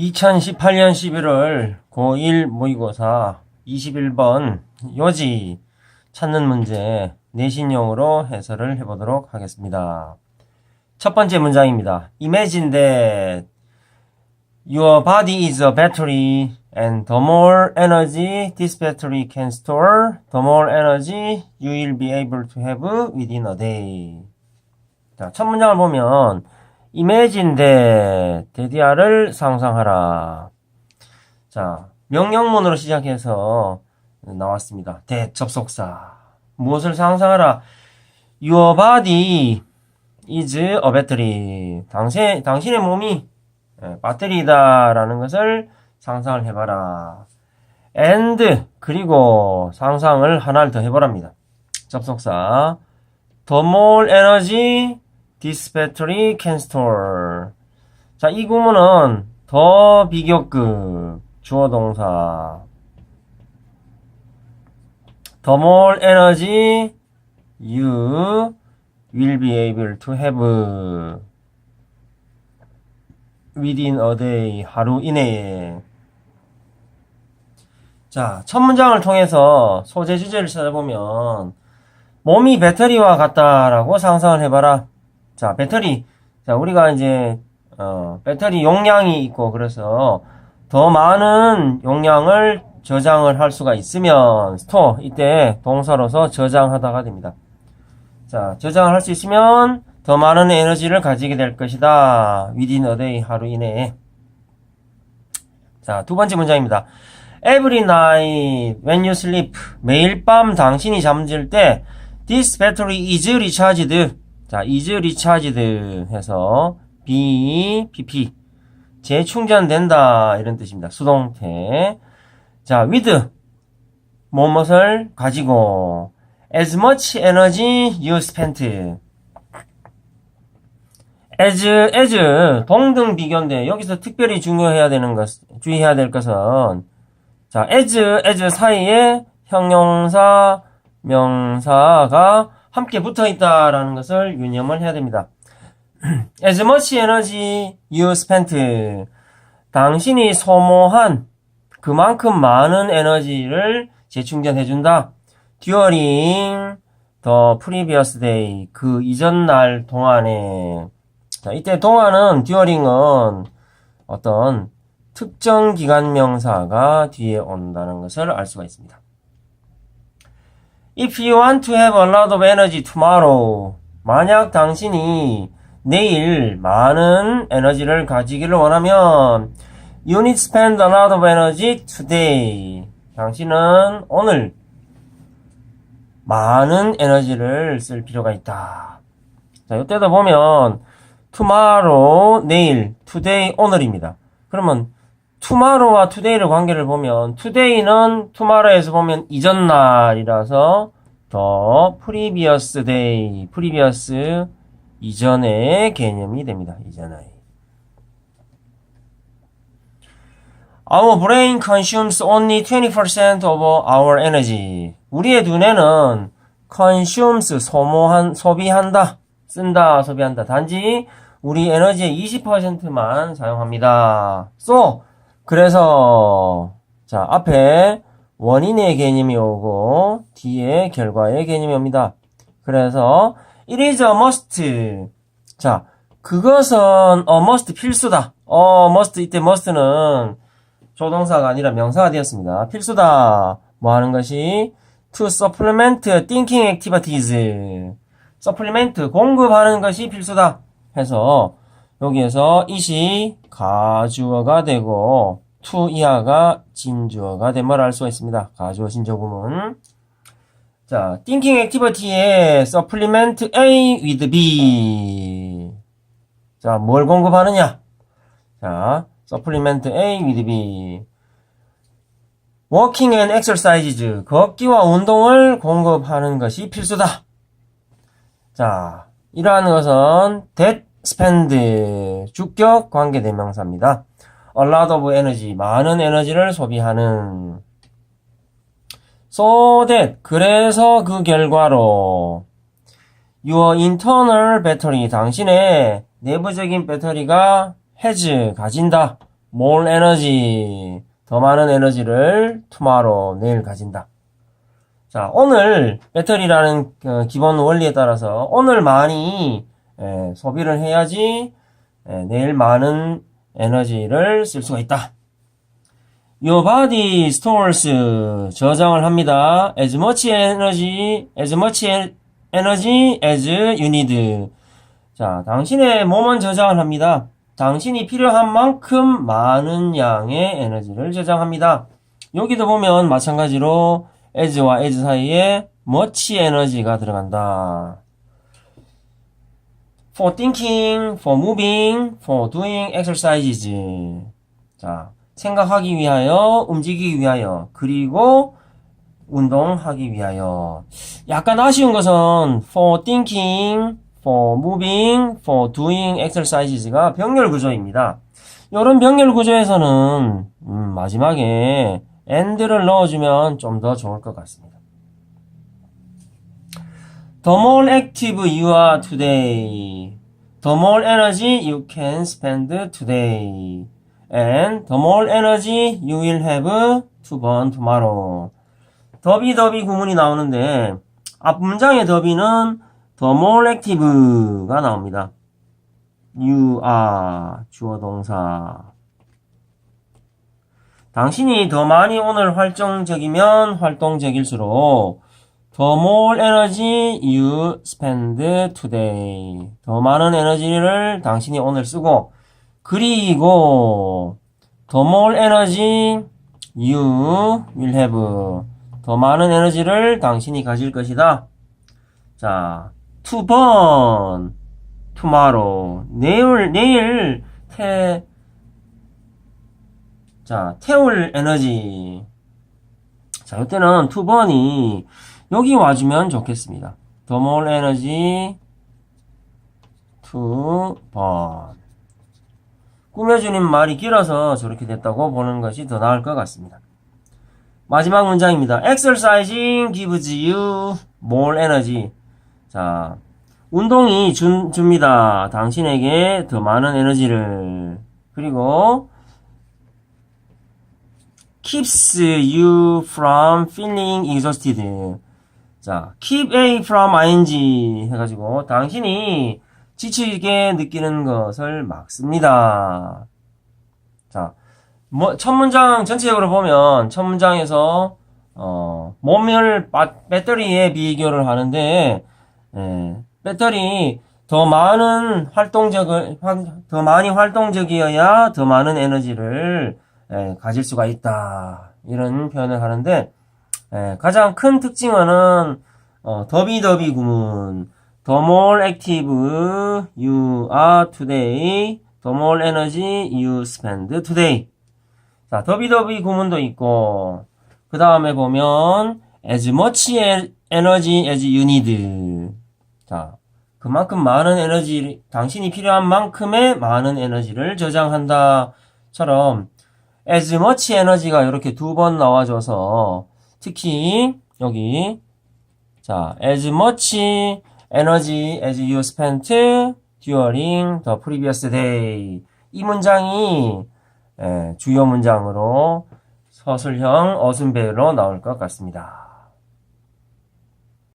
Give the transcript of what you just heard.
2018년 11월 고1 모의고사 21번 요지 찾는 문제 내신용으로 해설을 해보도록 하겠습니다. 첫 번째 문장입니다. Imagine that your body is a battery and the more energy this battery can store, the more energy you will be able to have within a day. 자, 첫 문장을 보면 that 데디아를 상상하라. 자, 명령문으로 시작해서 나왔습니다. that 접속사. 무엇을 상상하라? Your body is a battery. 당신, 당신의 몸이 예, 배터리다라는 것을 상상을 해봐라. and 그리고 상상을 하나를 더 해보랍니다. 접속사. More energy this battery can store. 자, 이 구문은 더 비교급 주어 동사. More energy you will be able to have within a day 하루 이내에. 자, 첫 문장을 통해서 소재 주제를 찾아보면 몸이 배터리와 같다라고 상상을 해봐라. 자, 배터리. 자, 우리가 이제, 어, 배터리 용량이 있고, 그래서 더 많은 용량을 저장을 할 수가 있으면, 스토어, 이때 동사로서 저장하다가 됩니다. 자, 저장을 할 수 있으면 더 많은 에너지를 가지게 될 것이다. within a day, 하루 이내에. 자, 두 번째 문장입니다. Every night when you sleep, 매일 밤 당신이 잠들 때, this battery is recharged. 자, is recharged 해서 B, PP. 재충전된다. 이런 뜻입니다. 수동태. 자, with. 무엇을 가지고. as much energy you spent. as, as. 동등 비교인데, 여기서 특별히 중요해야 되는 것, 주의해야 될 것은, 자, as, as 사이에 형용사, 명사가 함께 붙어 있다라는 것을 유념을 해야 됩니다. as much energy you spent. 당신이 소모한 그만큼 많은 에너지를 재충전해준다. during the previous day. 그 이전 날 동안에. 자, 이때 동안은 during은 어떤 특정 기간 명사가 뒤에 온다는 것을 알 수가 있습니다. If you want to have a lot of energy tomorrow, 만약 당신이 내일 많은 에너지를 가지기를 원하면, you need to spend a lot of energy today. 당신은 오늘 많은 에너지를 쓸 필요가 있다. 자, 이때도 보면, tomorrow, 내일, today, 오늘입니다. 그러면, tomorrow와 today를 관계를 보면 today는 tomorrow에서 보면 이전 날이라서 더 previous day, previous 이전의 개념이 됩니다. 이전의. Our brain consumes only 20% of our energy. 우리의 두뇌는 consumes 소모한 소비한다, 쓴다, 소비한다. 단지 우리 에너지의 20%만 사용합니다. So 그래서 자 앞에 원인의 개념이 오고 뒤에 결과의 개념이 옵니다. 그래서 it is a must. 자 그것은 a must 필수다. 어 must 이때 must는 조동사가 아니라 명사가 되었습니다. 필수다. 뭐 하는 것이 to supplement thinking activities. supplement 공급하는 것이 필수다. 해서 여기에서 it이 가주어가 되고 to 이하가 진주어가 됨을 알 수가 있습니다. 가주어 진주어 구문. 자, thinking activity에 supplement A with B. 자, 뭘 공급하느냐? 자, supplement A with B. walking and exercises. 걷기와 운동을 공급하는 것이 필수다. 자, 이러한 것은 that spend 주격 관계 대명사입니다. a lot of energy 많은 에너지를 소비하는 so that 그래서 그 결과로 your internal battery 당신의 내부적인 배터리가 has 가진다 more energy. 더 많은 에너지를 tomorrow. 내일 가진다. 자, 오늘 배터리라는 그 기본 원리에 따라서 오늘 많이 예, 소비를 해야지 예, 내일 많은 에너지를 쓸 수가 있다. Your body stores 저장을 합니다. As much energy, as much energy as you need. 자, 당신의 몸은 저장을 합니다. 당신이 필요한 만큼 많은 양의 에너지를 저장합니다. 여기도 보면 마찬가지로 as와 as 사이에 much 에너지가 들어간다. For thinking, for moving, for doing exercises. 자, 생각하기 위하여, 움직이기 위하여, 그리고 운동하기 위하여. 약간 아쉬운 것은 for thinking, for moving, for doing exercises가 병렬 구조입니다. 이런 병렬 구조에서는 음, 마지막에 and를 넣어주면 좀 더 좋을 것 같습니다. The more active you are today, the more energy you can spend today, and the more energy you will have to burn tomorrow. 더비 더비 구문이 나오는데 앞 문장의 더비는 the more active가 나옵니다. you are 주어 동사. 당신이 더 많이 오늘 활동적이면 활동적일수록 the more energy you spend today. 더 많은 에너지를 당신이 오늘 쓰고 그리고 the more energy you will have. 더 많은 에너지를 당신이 가질 것이다. 자, to burn tomorrow. 내일 내일 태 자, 태울 에너지. 자, 이때는 to burn이 여기 와주면 좋겠습니다. Energy to burn. 꾸며주는 말이 길어서 저렇게 됐다고 보는 것이 더 나을 것 같습니다. 마지막 문장입니다. Exercising gives you more energy. 자, 운동이 준, 줍니다. 당신에게 더 많은 에너지를. 그리고 keeps you from feeling exhausted. 자, keep a from ing 해가지고 당신이 지치게 느끼는 것을 막습니다. 자, 뭐, 첫 문장 전체적으로 보면 첫 문장에서 어, 몸을 바- 배터리에 비교를 하는데 예, 배터리 더 많은 활동적을 활- 더 많이 활동적이어야 더 많은 에너지를 예, 가질 수가 있다 이런 표현을 하는데 예, 가장 큰 특징은 어, 더비더비 구문 The more active you are today, the more energy you spend today. 자, 더비더비 구문도 있고, 그 다음에 보면, as much energy as you need. 자, 그만큼 많은 에너지, 당신이 필요한 만큼의 많은 에너지를 저장한다. 처럼, as much energy가 이렇게 두 번 나와줘서, 특히, 여기, 자, as much energy as you spent during the previous day. 이 문장이 예, 주요 문장으로 서술형 어순배로 나올 것 같습니다.